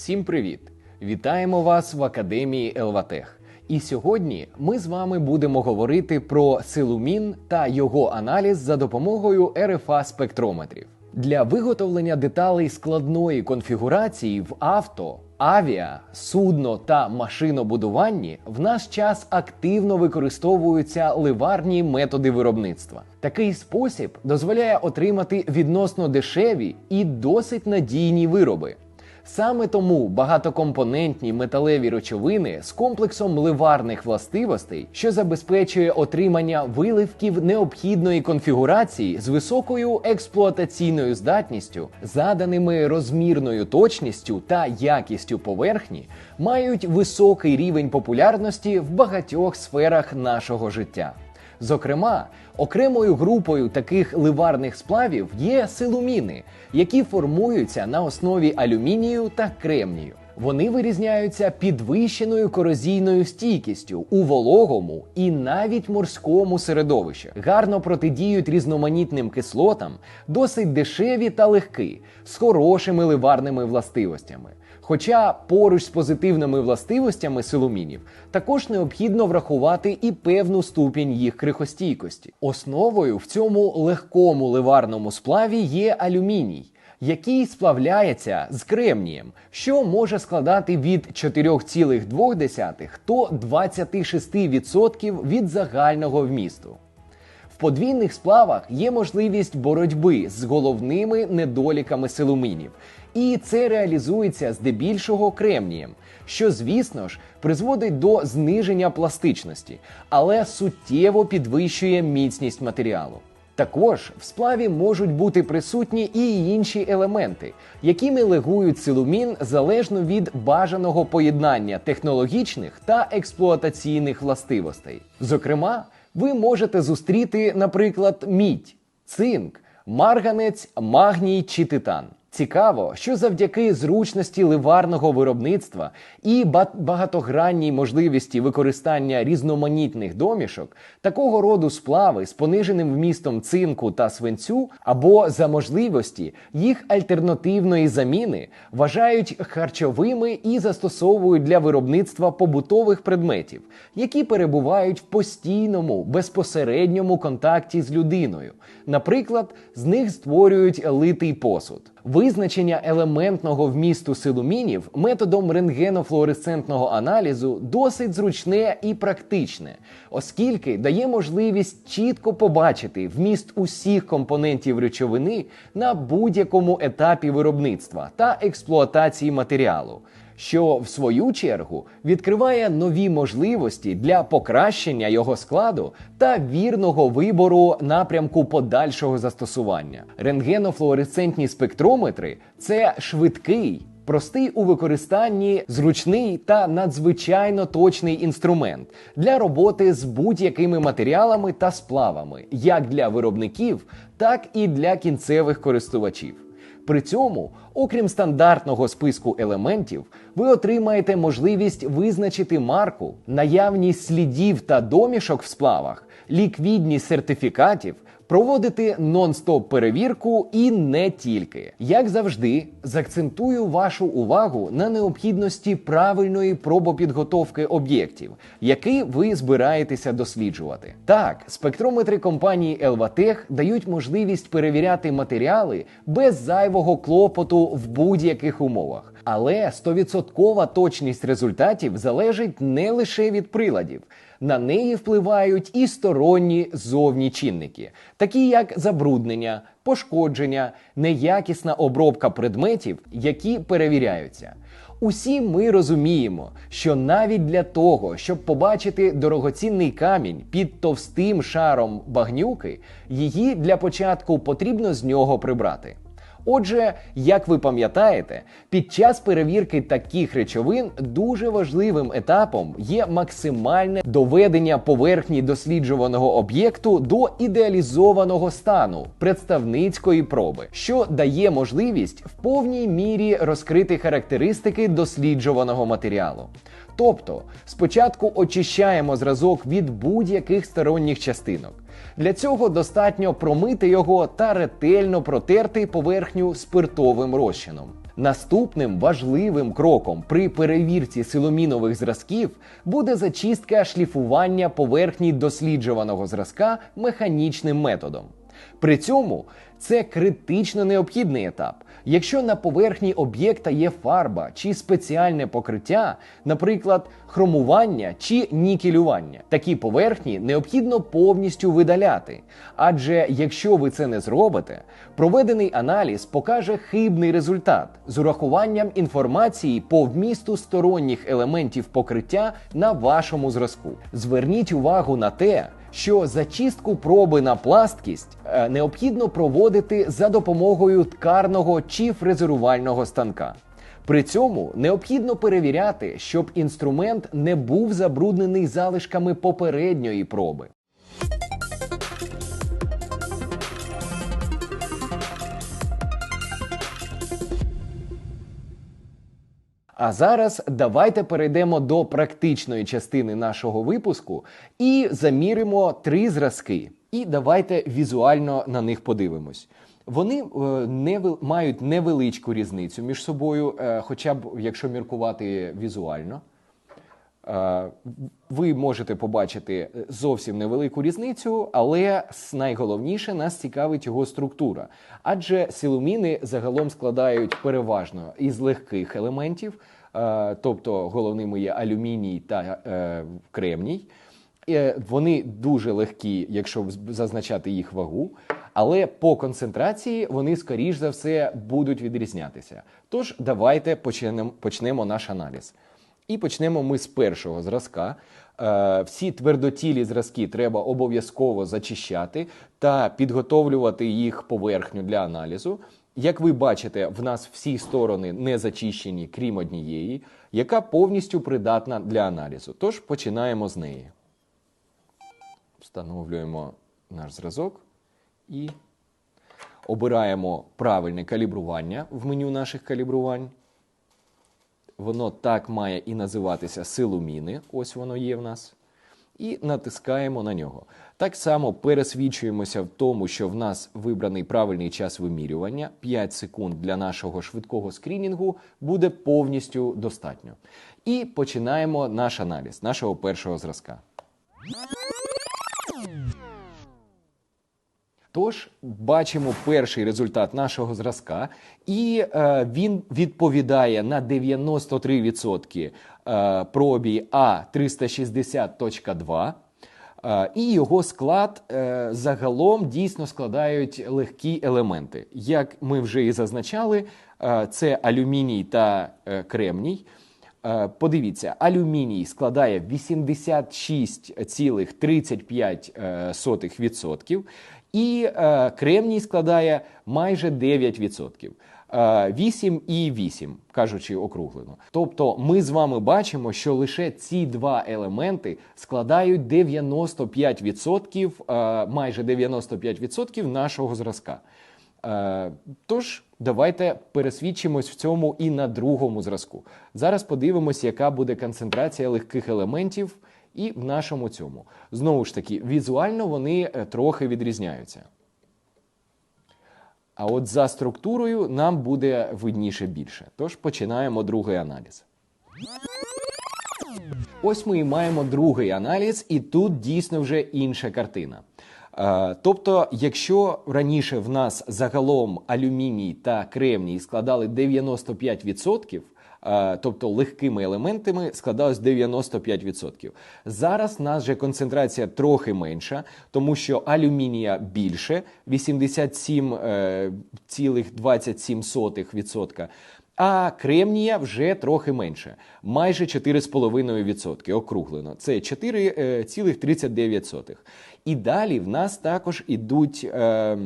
Всім привіт! Вітаємо вас в Академії Елватех. І сьогодні ми з вами будемо говорити про силумін та його аналіз за допомогою РФА спектрометрів. Для виготовлення деталей складної конфігурації в авто, авіа, судно та машинобудуванні в наш час активно використовуються ливарні методи виробництва. Такий спосіб дозволяє отримати відносно дешеві і досить надійні вироби. Саме тому багатокомпонентні металеві речовини з комплексом ливарних властивостей, що забезпечує отримання виливків необхідної конфігурації з високою експлуатаційною здатністю, заданими розмірною точністю та якістю поверхні, мають високий рівень популярності в багатьох сферах нашого життя. Зокрема, окремою групою таких ливарних сплавів є силуміни, які формуються на основі алюмінію та кремнію. Вони вирізняються підвищеною корозійною стійкістю у вологому і навіть морському середовищі, гарно протидіють різноманітним кислотам, досить дешеві та легкі, з хорошими ливарними властивостями. Хоча поруч з позитивними властивостями силумінів також необхідно врахувати і певну ступінь їх крихостійкості. Основою в цьому легкому ливарному сплаві є алюміній, який сплавляється з кремнієм, що може складати від 4,2 до 26% від загального вмісту. В подвійних сплавах є можливість боротьби з головними недоліками силумінів, і це реалізується здебільшого кремнієм, що, звісно ж, призводить до зниження пластичності, але суттєво підвищує міцність матеріалу. Також в сплаві можуть бути присутні і інші елементи, якими легують силумін залежно від бажаного поєднання технологічних та експлуатаційних властивостей. Зокрема, ви можете зустріти, наприклад, мідь, цинк, марганець, магній чи титан. Цікаво, що завдяки зручності ливарного виробництва і ба- багатогранній можливості використання різноманітних домішок, такого роду сплави з пониженим вмістом цинку та свинцю або за можливості їх альтернативної заміни вважають харчовими і застосовують для виробництва побутових предметів, які перебувають в постійному безпосередньому контакті з людиною. Наприклад, з них створюють литий посуд. Визначення елементного вмісту силумінів методом рентгенофлуоресцентного аналізу досить зручне і практичне, оскільки дає можливість чітко побачити вміст усіх компонентів речовини на будь-якому етапі виробництва та експлуатації матеріалу. Що в свою чергу відкриває нові можливості для покращення його складу та вірного вибору напрямку подальшого застосування. Рентгенофлуоресцентні спектрометри це швидкий, простий у використанні, зручний та надзвичайно точний інструмент для роботи з будь-якими матеріалами та сплавами, як для виробників, так і для кінцевих користувачів. При цьому, окрім стандартного списку елементів, ви отримаєте можливість визначити марку, наявність слідів та домішок в сплавах, ліквідність сертифікатів, проводити нон-стоп перевірку і не тільки. Як завжди, закцентую вашу увагу на необхідності правильної пробопідготовки об'єктів, які ви збираєтеся досліджувати. Так, спектрометри компанії Elvatech дають можливість перевіряти матеріали без зайвого клопоту в будь-яких умовах. Але 100% точність результатів залежить не лише від приладів. На неї впливають і сторонні зовні чинники, такі як забруднення, пошкодження, неякісна обробка предметів, які перевіряються. Усі ми розуміємо, що навіть для того, щоб побачити дорогоцінний камінь під товстим шаром багнюки, її для початку потрібно з нього прибрати. Отже, як ви пам'ятаєте, під час перевірки таких речовин дуже важливим етапом є максимальне доведення поверхні досліджуваного об'єкту до ідеалізованого стану представницької проби, що дає можливість в повній мірі розкрити характеристики досліджуваного матеріалу. Тобто, спочатку очищаємо зразок від будь-яких сторонніх частинок. Для цього достатньо промити його та ретельно протерти поверхню спиртовим розчином. Наступним важливим кроком при перевірці силомінових зразків буде зачистка шліфування поверхні досліджуваного зразка механічним методом. При цьому це критично необхідний етап. Якщо на поверхні об'єкта є фарба чи спеціальне покриття, наприклад, хромування чи нікелювання, такі поверхні необхідно повністю видаляти. Адже якщо ви це не зробите, проведений аналіз покаже хибний результат з урахуванням інформації по вмісту сторонніх елементів покриття на вашому зразку. Зверніть увагу на те, що зачистку проби на пласткість е, необхідно проводити за допомогою ткарного чи фрезерувального станка. При цьому необхідно перевіряти, щоб інструмент не був забруднений залишками попередньої проби. А зараз давайте перейдемо до практичної частини нашого випуску і заміримо три зразки. І давайте візуально на них подивимось. Вони не невел- мають невеличку різницю між собою, е, хоча б якщо міркувати візуально. Е, Ви можете побачити зовсім невелику різницю, але найголовніше нас цікавить його структура. Адже силуміни загалом складають переважно із легких елементів, е, тобто головними є алюміній та е, кремній. Е, Вони дуже легкі, якщо зазначати їх вагу, але по концентрації вони, скоріш за все, будуть відрізнятися. Тож давайте почнемо наш аналіз. І почнемо ми з першого зразка. Е, Всі твердотілі зразки треба обов'язково зачищати та підготовлювати їх поверхню для аналізу. Як ви бачите, в нас всі сторони не зачищені, крім однієї, яка повністю придатна для аналізу. Тож починаємо з неї. Встановлюємо наш зразок і обираємо правильне калібрування в меню наших калібрувань. Воно так має і називатися силуміни. Ось воно є в нас. І натискаємо на нього. Так само пересвідчуємося в тому, що в нас вибраний правильний час вимірювання. 5 секунд для нашого швидкого скрінінгу буде повністю достатньо. І починаємо наш аналіз нашого першого зразка. Тож бачимо перший результат нашого зразка, і е, він відповідає на 93% е, пробі А360.2. Е, і його склад е, загалом дійсно складають легкі елементи. Як ми вже і зазначали, е, це алюміній та кремній. Подивіться, алюміній складає 86,35% і е, кремній складає майже 9%. Е, 8,8, кажучи округлено. Тобто ми з вами бачимо, що лише ці два елементи складають 95%, е, майже 95% нашого зразка. Е, Тож, давайте пересвідчимось в цьому і на другому зразку. Зараз подивимось, яка буде концентрація легких елементів і в нашому цьому. Знову ж таки, візуально вони е, трохи відрізняються. А от за структурою нам буде видніше більше. Тож починаємо другий аналіз. Ось ми і маємо другий аналіз, і тут дійсно вже інша картина. Е, Тобто, якщо раніше в нас загалом алюміній та кремній складали 95%, е, тобто легкими елементами складалось 95%. Зараз в нас же концентрація трохи менша, тому що алюмінія більше 87,27%. А кремнія вже трохи менше, майже 4,5% округлено. Це 4,39%. І далі в нас також ідуть е,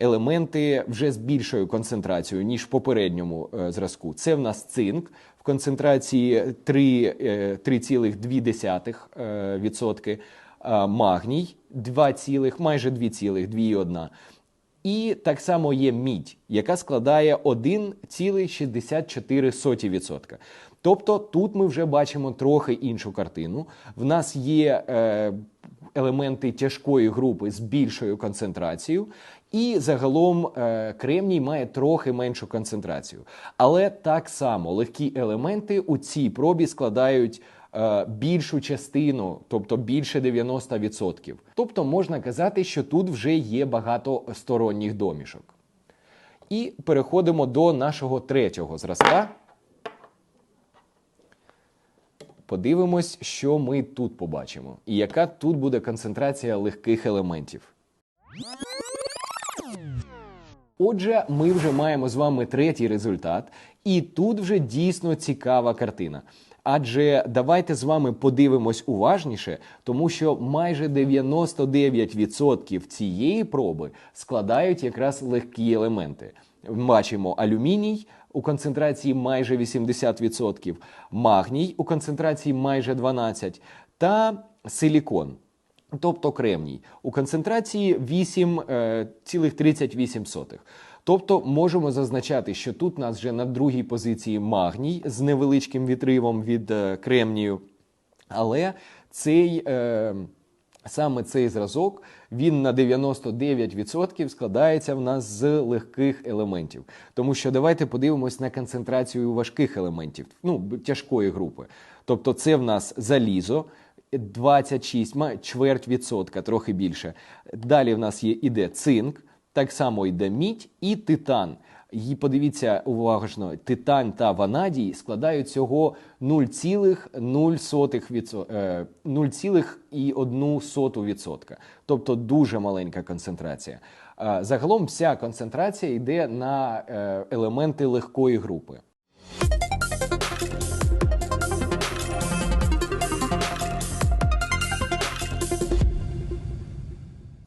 елементи вже з більшою концентрацією, ніж в попередньому е, зразку. Це в нас цинк в концентрації 3, е, 3,2%, е, магній 2, майже 2,2,1%. І так само є мідь, яка складає 1,64%. Тобто тут ми вже бачимо трохи іншу картину. В нас є е, елементи тяжкої групи з більшою концентрацією, і загалом е, кремній має трохи меншу концентрацію. Але так само легкі елементи у цій пробі складають. е, Більшу частину, тобто більше 90%. Тобто можна казати, що тут вже є багато сторонніх домішок. І переходимо до нашого третього зразка. Подивимось, що ми тут побачимо, і яка тут буде концентрація легких елементів. Отже, ми вже маємо з вами третій результат, і тут вже дійсно цікава картина. Адже давайте з вами подивимось уважніше, тому що майже 99% цієї проби складають якраз легкі елементи. Бачимо алюміній у концентрації майже 80%, магній у концентрації майже 12% та силікон. Тобто кремній у концентрації 8,38. Тобто можемо зазначати, що тут у нас вже на другій позиції магній з невеличким відривом від е, кремнію. Але цей, е, саме цей зразок він на 99% складається в нас з легких елементів. Тому що давайте подивимось на концентрацію важких елементів, ну, тяжкої групи. Тобто, це в нас залізо. 26, чверть відсотка, трохи більше. Далі в нас є іде цинк, так само йде мідь і титан. І подивіться уважно, титань та ванадій складають цього 0,01%, е, 0,1%. Тобто дуже маленька концентрація. Е, Загалом вся концентрація йде на е, елементи легкої групи.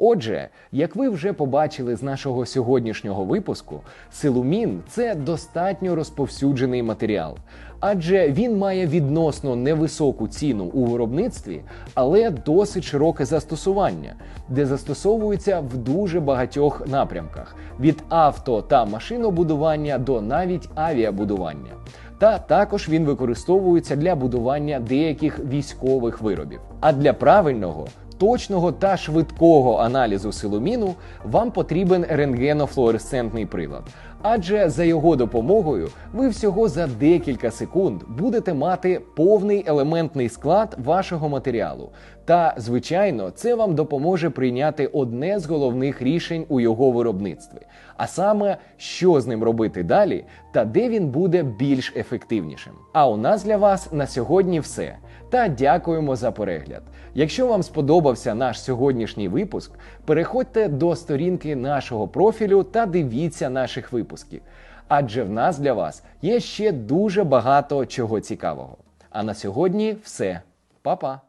Отже, як ви вже побачили з нашого сьогоднішнього випуску, силумін це достатньо розповсюджений матеріал, адже він має відносно невисоку ціну у виробництві, але досить широке застосування, де застосовується в дуже багатьох напрямках: від авто та машинобудування до навіть авіабудування. Та також він використовується для будування деяких військових виробів. А для правильного точного та швидкого аналізу силуміну вам потрібен рентгенофлуоресцентний прилад. Адже за його допомогою ви всього за декілька секунд будете мати повний елементний склад вашого матеріалу. Та, звичайно, це вам допоможе прийняти одне з головних рішень у його виробництві, а саме, що з ним робити далі та де він буде більш ефективнішим. А у нас для вас на сьогодні все. Та дякуємо за перегляд. Якщо вам сподобався наш сьогоднішній випуск, переходьте до сторінки нашого профілю та дивіться наших випусків. Адже в нас для вас є ще дуже багато чого цікавого. А на сьогодні все. Па-па!